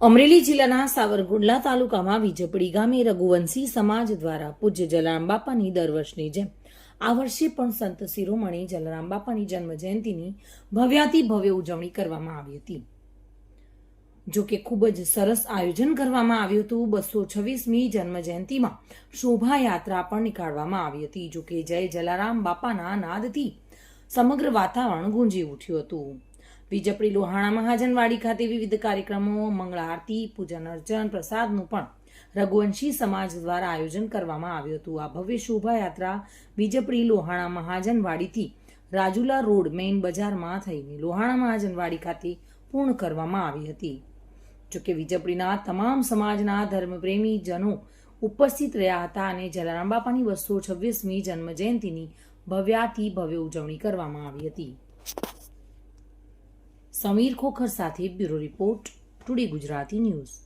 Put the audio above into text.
અમરેલી જિલ્લાના સાવરકુંડલા તાલુકામાં વીજપડી ગામે રઘુવંશી સમાજ દ્વારા પૂજ્ય જલારામ બાપાની દર વર્ષની જેમ આ વર્ષે પણ સંત શિરોમણી જલારામ બાપાની જન્મ જયંતિની ભવ્યાતિ ભવ્ય ઉજવણી કરવામાં આવી હતી. જો કે ખૂબ જ સરસ આયોજન કરવામાં આવ્યું હતું. બસો છવ્વીસમી જન્મ જયંતિમાં શોભાયાત્રા પણ નીકાળવામાં આવી હતી. જો કે જય જલારામ બાપાના નાદથી સમગ્ર વાતાવરણ ગુંજી ઉઠ્યું હતું. વીજપડી લોહાણા મહાજનવાડી ખાતે વિવિધ કાર્યક્રમો, મંગળ આરતી, પૂજન અર્ચન, પ્રસાદનું પણ રઘુવંશી સમાજ દ્વારા આયોજન કરવામાં આવ્યું હતું. આ ભવ્ય શોભાયાત્રા વીજપડી લોહાણા મહાજનવાડીથી રાજુલા રોડ મેઇન બજારમાં થઈને લોહાણા મહાજનવાડી ખાતે પૂર્ણ કરવામાં આવી હતી. જોકે વીજપડીના તમામ સમાજના ધર્મપ્રેમી જનો ઉપસ્થિત રહ્યા હતા અને જલારામ બાપાની બસો છવ્વીસમી જન્મજયંતિની ભવ્યાથી ભવ્ય ઉજવણી કરવામાં આવી હતી. સમીર ખોખર સાથે bureau report today Gujarati news.